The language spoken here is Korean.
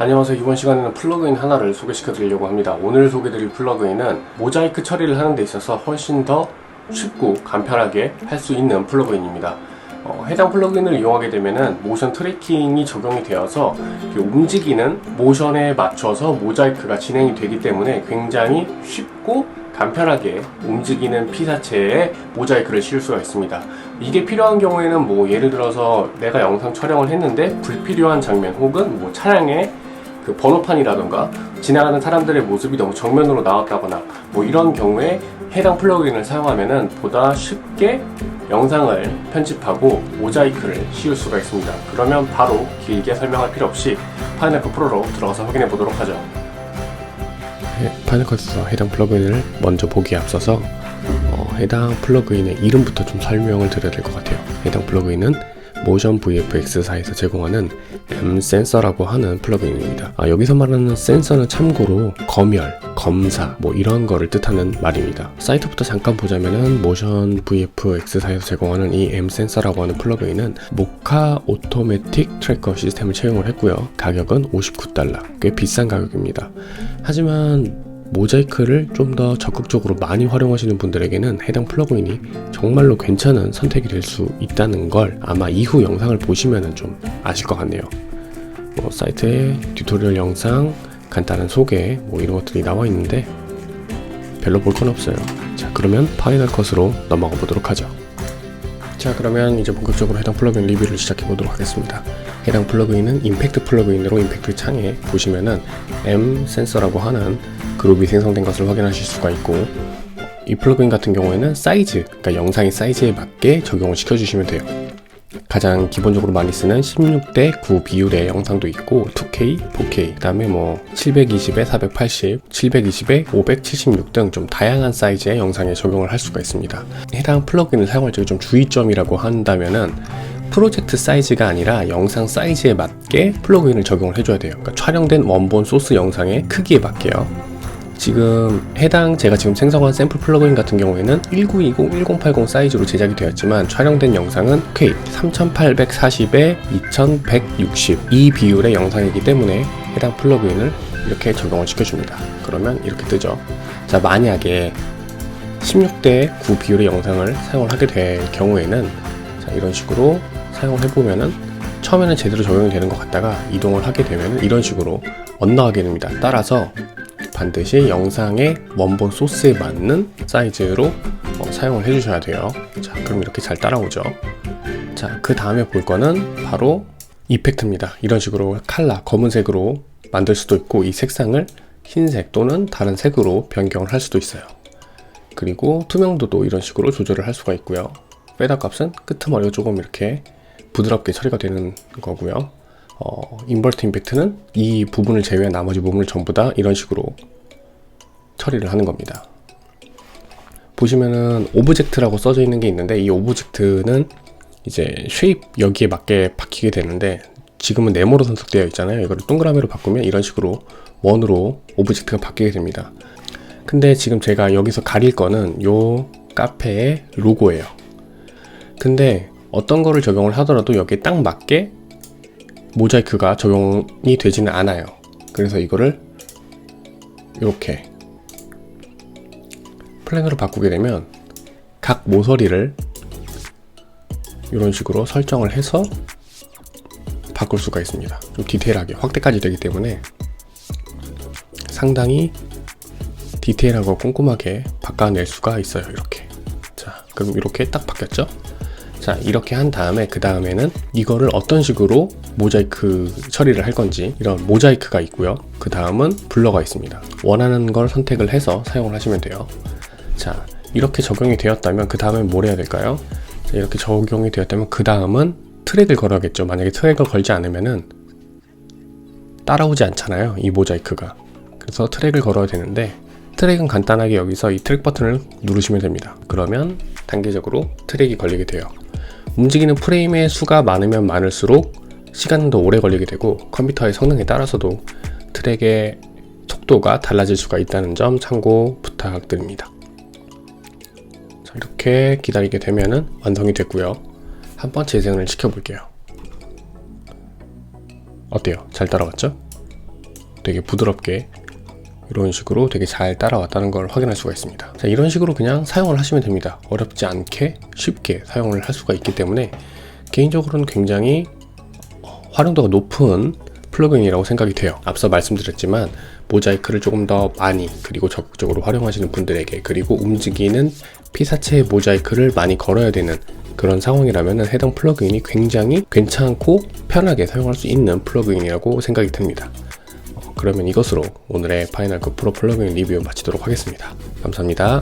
안녕하세요. 이번 시간에는 플러그인 하나를 소개시켜 드리려고 합니다. 오늘 소개 드릴 플러그인은 모자이크 처리를 하는 데 있어서 훨씬 더 쉽고 간편하게 할 수 있는 플러그인입니다. 어, 해당 플러그인을 이용하게 되면은 모션 트래킹이 적용이 되어서 움직이는 모션에 맞춰서 모자이크가 진행이 되기 때문에 굉장히 쉽고 간편하게 움직이는 피사체에 모자이크를 씌울 수가 있습니다. 이게 필요한 경우에는 뭐 예를 들어서 내가 영상 촬영을 했는데 불필요한 장면 혹은 뭐 차량의 그 번호판이라던가 지나가는 사람들의 모습이 너무 정면으로 나왔다거나 뭐 이런 경우에 해당 플러그인을 사용하면은 보다 쉽게 영상을 편집하고 모자이크를 씌울 수가 있습니다. 그러면 바로 길게 설명할 필요 없이 파이널컷 프로로 들어가서 확인해 보도록 하죠. 파이널 컷에서 해당 플러그인을 먼저 보기에 앞서서 어, 해당 플러그인의 이름부터 좀 설명을 드려야 될 것 같아요. 해당 플러그인은 모션 VFX사에서 제공하는 M 센서라고 하는 플러그인입니다. 아, 여기서 말하는 센서는 참고로 검열, 검사 뭐 이런 거를 뜻하는 말입니다. 사이트부터 잠깐 보자면은 모션 VFX사에서 제공하는 이 M 센서라고 하는 플러그인은 모카 오토매틱 트래커 시스템을 채용을 했고요. 가격은 59달러, 꽤 비싼 가격입니다. 하지만 모자이크를 좀 더 적극적으로 많이 활용하시는 분들에게는 해당 플러그인이 정말로 괜찮은 선택이 될 수 있다는 걸 아마 이후 영상을 보시면 좀 아실 것 같네요. 뭐 사이트에 튜토리얼 영상, 간단한 소개 뭐 이런 것들이 나와 있는데 별로 볼 건 없어요. 자 그러면 파이널 컷으로 넘어가 보도록 하죠. 자 그러면 이제 본격적으로 해당 플러그인 리뷰를 시작해 보도록 하겠습니다. 해당 플러그인은 임팩트 플러그인으로 임팩트 창에 보시면은 M 센서라고 하는 그룹이 생성된 것을 확인하실 수가 있고 이 플러그인 같은 경우에는 사이즈, 그러니까 영상의 사이즈에 맞게 적용을 시켜주시면 돼요. 가장 기본적으로 많이 쓰는 16대 9 비율의 영상도 있고 2K, 4K, 그다음에 뭐 720에 480, 720에 576 등 좀 다양한 사이즈의 영상에 적용을 할 수가 있습니다. 해당 플러그인을 사용할 때좀 주의점이라고 한다면은 프로젝트 사이즈가 아니라 영상 사이즈에 맞게 플러그인을 적용을 해줘야 돼요. 그러니까 촬영된 원본 소스 영상의 크기에 맞게요. 지금 해당 제가 지금 생성한 샘플 플러그인 같은 경우에는 1920, 1080 사이즈로 제작이 되었지만 촬영된 영상은 K 3840에 2160 이 비율의 영상이기 때문에 해당 플러그인을 이렇게 적용을 시켜줍니다. 그러면 이렇게 뜨죠. 자 만약에 16대 9 비율의 영상을 사용을 하게 될 경우에는 자 이런 식으로 사용을 해보면은 처음에는 제대로 적용이 되는 것 같다가 이동을 하게 되면 이런 식으로 엇나가게 됩니다. 따라서 반드시 영상의 원본 소스에 맞는 사이즈로 어, 사용을 해주셔야 돼요. 자, 그럼 이렇게 잘 따라오죠. 자, 그 다음에 볼 거는 바로 이펙트입니다. 이런 식으로 칼라, 검은색으로 만들 수도 있고 이 색상을 흰색 또는 다른 색으로 변경을 할 수도 있어요. 그리고 투명도도 이런 식으로 조절을 할 수가 있고요. 페다 값은 끄트머리가 조금 이렇게 부드럽게 처리가 되는 거고요. 어, 인버트 임팩트는 이 부분을 제외한 나머지 부분을 전부 다 이런 식으로 처리를 하는 겁니다. 보시면은 오브젝트라고 써져 있는 게 있는데 이 오브젝트는 이제 쉐입 여기에 맞게 바뀌게 되는데 지금은 네모로 선택되어 있잖아요. 이거를 동그라미로 바꾸면 이런 식으로 원으로 오브젝트가 바뀌게 됩니다. 근데 지금 제가 여기서 가릴 거는 요 카페의 로고예요. 근데 어떤 거를 적용을 하더라도 여기에 딱 맞게 모자이크가 적용이 되지는 않아요. 그래서 이거를 이렇게 플랜으로 바꾸게 되면 각 모서리를 이런 식으로 설정을 해서 바꿀 수가 있습니다. 좀 디테일하게 확대까지 되기 때문에 상당히 디테일하고 꼼꼼하게 바꿔낼 수가 있어요. 이렇게. 자, 그럼 이렇게 딱 바뀌었죠? 자, 이렇게 한 다음에 그 다음에는 이거를 어떤 식으로 모자이크 처리를 할 건지 이런 모자이크가 있고요. 그 다음은 블러가 있습니다. 원하는 걸 선택을 해서 사용을 하시면 돼요. 자, 이렇게 적용이 되었다면 그 다음에 뭘 해야 될까요? 자, 이렇게 적용이 되었다면 그 다음은 트랙을 걸어야겠죠. 만약에 트랙을 걸지 않으면은 따라오지 않잖아요. 이 모자이크가. 그래서 트랙을 걸어야 되는데 트랙은 간단하게 여기서 이 트랙 버튼을 누르시면 됩니다. 그러면 단계적으로 트랙이 걸리게 돼요. 움직이는 프레임의 수가 많으면 많을수록 시간은 더 오래 걸리게 되고 컴퓨터의 성능에 따라서도 트랙의 속도가 달라질 수가 있다는 점 참고 부탁드립니다. 자, 이렇게 기다리게 되면은 완성이 됐고요. 한번 재생을 시켜볼게요. 어때요? 잘 따라왔죠? 되게 부드럽게 이런 식으로 되게 잘 따라왔다는 걸 확인할 수가 있습니다. 자, 이런 식으로 그냥 사용을 하시면 됩니다. 어렵지 않게 쉽게 사용을 할 수가 있기 때문에 개인적으로는 굉장히 어, 활용도가 높은 플러그인이라고 생각이 돼요. 앞서 말씀드렸지만 모자이크를 조금 더 많이 그리고 적극적으로 활용하시는 분들에게 그리고 움직이는 피사체 모자이크를 많이 걸어야 되는 그런 상황이라면 해당 플러그인이 굉장히 괜찮고 편하게 사용할 수 있는 플러그인이라고 생각이 듭니다. 그러면 이것으로 오늘의 파이널 컷 프로 플러그인 리뷰 마치도록 하겠습니다. 감사합니다.